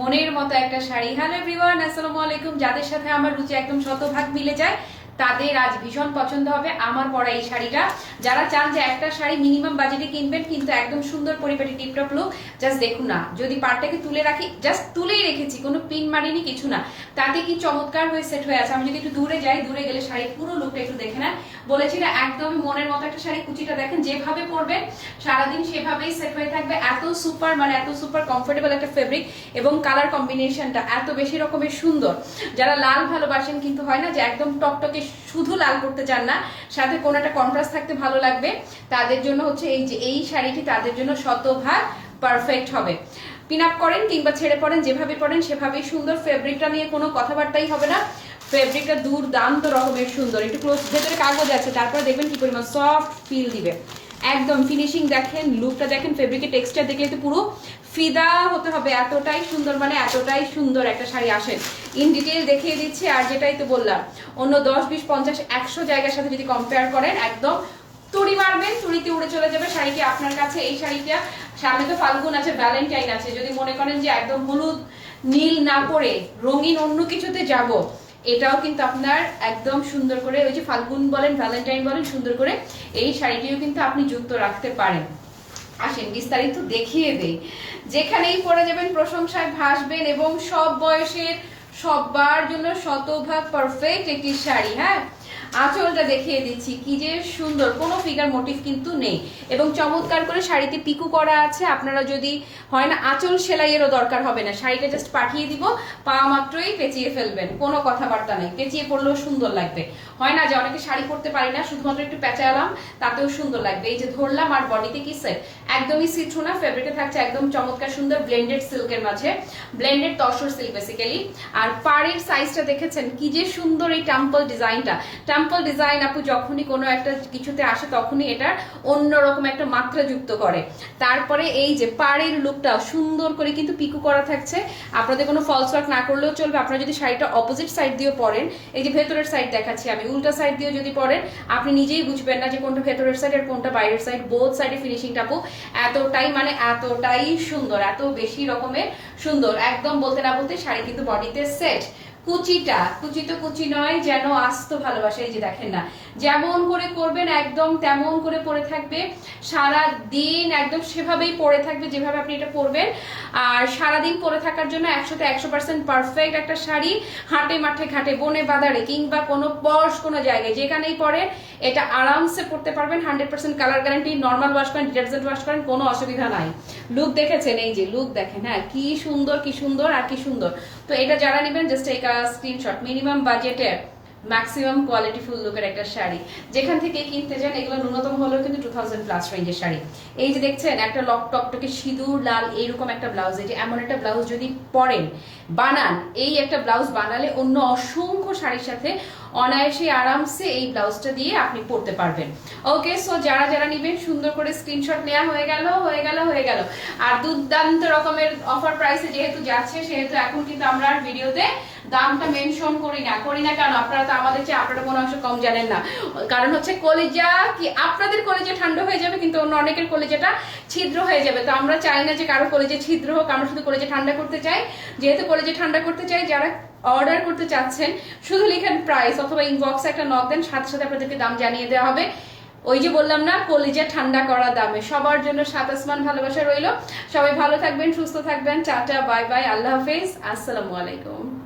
মনের মতো একটা শাড়ি। হ্যালো এভরিওয়ান, আসসালামু আলাইকুম। যাদের সাথে আমার রুচি একদম শতভাগ মিলে যায় তাদের আজ ভীষণ পছন্দ হবে আমার পরা এই শাড়িটা। যারা চান যে একটা শাড়ি মিনিমাম বাজেটে কিনবেন, কিন্তু একদম সুন্দর পরিপাটি টিপটপ লুক জাস্ট দেখুন না। যদি পার্টটাকে তুলে রাখি জাস্ট তুলেই রেখেছি, কোনো পিন মারিনি, কিছু না। তাতে কি চমৎকার হয়ে সেট হয়ে আছে। আমি যদি একটু দূরে যাই, দূরে গেলে শাড়ির পুরো লুকটা একটু দেখে নেন। বলেছি না, একদমই মনের মতো একটা শাড়ি, কুচিটা দেখেন, যেভাবে পরবেন, সারাদিন সেভাবেই সেট হয়ে থাকবে। এত সুপার মানে এত সুপার কমফোর্টেবল একটা ফেব্রিক এবং কালার কম্বিনেশনটা এত বেশি রকমের সুন্দর। যারা লাল ভালোবাসেন, কিন্তু হয় না যে একদম টকটকে শুধু লাল করতে চান না, সাথে কোনো একটা কন্ট্রাস্ট থাকতে ভালো লাগবে। তাদের জন্য হচ্ছে এই যে এই শাড়িটি তাদের জন্য শতভাগ পারফেক্ট হবে। পিন আপ করেন কিংবা ছেড়ে পড়েন, যেভাবে পড়েন সেভাবেই সুন্দর ফেব্রিকটা নিয়ে কোনো কথাবার্তাই হবে না। ফেব্রিকটা দুর্দান্ত রকমের সুন্দর। একটু ক্লোজ ভেতরে কাগজ আছে, তারপর দেখবেন কি পরিমাণ সফট ফিল দিবে। একদম ফিনিশিং দেখেন লুকটা দেখেন ফেব্রিকের টেক্সচার দেখলে তো পুরো ফিদা হতে হবে। এতটাই সুন্দর মানে এতটাই সুন্দর একটা শাড়ি আসেন। ইন ডিটেল দেখিয়ে দিচ্ছি, আর যেটাই তো বললাম, অন্য দশ, বিশ, পঞ্চাশ, একশো জায়গার সাথে যদি কম্পেয়ার করেন, একদম তুড়ি মারবেন তুড়িতে উড়ে চলে যাবে শাড়িটি আপনার কাছে। এই শাড়িটা, সামনে তো ফাল্গুন আছে ভ্যালেন্টাইন আছে। যদি মনে করেন যে একদম হলুদ, নীল না পরে রঙিন অন্য কিছুতে যাব এটাও কিন্তু আপনার একদম সুন্দর করে, ওই যে ফাল্গুন বলেন ভ্যালেন্টাইন বলেন, সুন্দর করে এই শাড়িটিও কিন্তু আপনি যুক্ত রাখতে পারেন। আসেন, বিস্তারিত দেখিয়ে দেই। যেখানেই পরে যাবেন, প্রশংসায় ভাসবেন এবং সব বয়সের সববার জন্য শতভাগ পারফেক্ট একটি শাড়ি হ্যাঁ? আঁচলটা দেখিয়ে দিচ্ছি, কি যে সুন্দর, কোনো ফিগার মোটিভ কিন্তু নেই। এবং চমৎকার করে শাড়িতে পিকু করা আছে, আপনারা যদি হয় না, আঁচল সেলাইয়েরও দরকার হবে না। শাড়িটা জাস্ট পাঠিয়ে দিব, পা মাত্রই পেঁচিয়ে ফেলবেন, কোনো কথাবার্তা নেই। পেঁচিয়ে পড়লেও সুন্দর লাগবে। হয় না যে অনেকে শাড়ি পরতে পারি না, শুধুমাত্র একটু পেঁচালাম, তাতেও সুন্দর লাগবে। এই যে ধরলাম, আর বডিতে কি সেট একদমই সিট্রু না ফেব্রিকে থাকছে একদম চমৎকার সুন্দর ব্লেন্ডেড সিল্কের মাঝে। ব্লেন্ডেড তসর সিল্ক বেসিক্যালি আর পাড়ের সাইজটা দেখেছেন, কি যে সুন্দর এই টেম্পল ডিজাইনটা টেম্পল ডিজাইন আপু যখনই কোনো একটা কিছুতে আসে তখনই এটা অন্যরকম একটা মাত্রা যুক্ত করে। তারপরে এই যে পাড়ের লুকটা সুন্দর করে কিন্তু পিকু করা থাকছে। আপনাদের কোনো ফলস ওয়ার্ক না করলেও চলবে। আপনারা যদি শাড়িটা অপোজিট সাইড দিয়ে পরেন, এই যে ভেতরের সাইড দেখাচ্ছি আমি, উল্টা সাইড দিয়ে যদি পরেন, আপনি নিজেই বুঝবেন না যে কোনটা ভেতরের সাইড আর কোনটা বাইরের সাইড বোথ সাইডে ফিনিশিংটা আপু এতটাই মানে এতটাই সুন্দর, এত বেশি রকমের সুন্দর। একদম বলতে না বলতে শাড়ি কিন্তু বডিতে সেট কুচিটা কুচি তো কুচি নয়, যেন আস্ত ভালোবাসা, এই যে দেখেন না। যেমন করে করবেন একদম তেমন করে পরে থাকবে। সারা দিন একদম সেভাবেই পরে থাকবে যেভাবে আপনি এটা পরবেন আর সারা দিন পরে থাকার জন্য একশোতে একশো পার্সেন্ট পারফেক্ট একটা শাড়ি, হাটে মাঠে ঘাটে, বনে বাদারে কিংবা কোনো পশ কোনো জায়গায়, যেখানেই পরে এটা আরামসে পরতে পারবেন। Hundred percent colour guarantee normal wash করেন ডিটারজেন্ট ওয়াশ করেন, কোনো অসুবিধা নাই। লুক দেখেছেন? এই যে লুক দেখেন হ্যাঁ কি সুন্দর কি সুন্দর আর কি সুন্দর। তো এটা যারা নেবেন জাস্ট এই স্ক্রিনশট মিনিমাম বাজেটে ম্যাক্সিমাম কোয়ালিটি ফুল লুকের একটা শাড়ি। যেখান থেকে কিনতে যান, এগুলো ন্যূনতম হলেও কিন্তু টু থাউজেন্ড প্লাস রেঞ্জের শাড়ি। এই যে দেখছেন, একটা লক টকটকে সিঁদুর, লাল, এইরকম একটা ব্লাউজ যে এমন একটা ব্লাউজ যদি পরেন, বানান, এই একটা ব্লাউজ বানালে অন্য অসংখ্য শাড়ির সাথে অনায়াসে আরামসে এই ব্লাউজটা দিয়ে আপনি পরতে পারবেন। ওকে সো যারা যারা নিবেন, সুন্দর করে স্ক্রিনশট নেওয়া হয়ে গেল হয়ে গেল হয়ে গেল। আর দুর্দান্ত রকমের অফার প্রাইসে যেহেতু যাচ্ছে, সেহেতু এখন কিন্তু আমরা ভিডিওতে দামটা মেনশন করি না করি না কারণ আপনারা তো আমাদের চেয়ে আপনারা কোনো অংশ কম জানেন না। কারণ হচ্ছে কলিজা কি, আপনাদের কলেজে ঠান্ডা হয়ে যাবে, কিন্তু অন্য অনেকের কলেজেটা ছিদ্র হয়ে যাবে। তো আমরা চাই না যে কারও কলেজে ছিদ্র হোক, আমরা শুধু কলেজে ঠান্ডা করতে চাই। যেহেতু কলেজে ঠান্ডা করতে চাই, যারা অর্ডার করতে চাচ্ছেন, শুধু লিখেন প্রাইস অথবা ইনবক্সে একটা নক দেন, সাথে সাথে আপনাদেরকে দাম জানিয়ে দেওয়া হবে। ওই যে বললাম না, কলিজা ঠান্ডা করা দামে। সবার জন্য সাত আসমান ভালোবাসা রইল। সবাই ভালো থাকবেন, সুস্থ থাকবেন। টাটা বাই বাই আল্লাহ হাফেজ। আসসালামু আলাইকুম।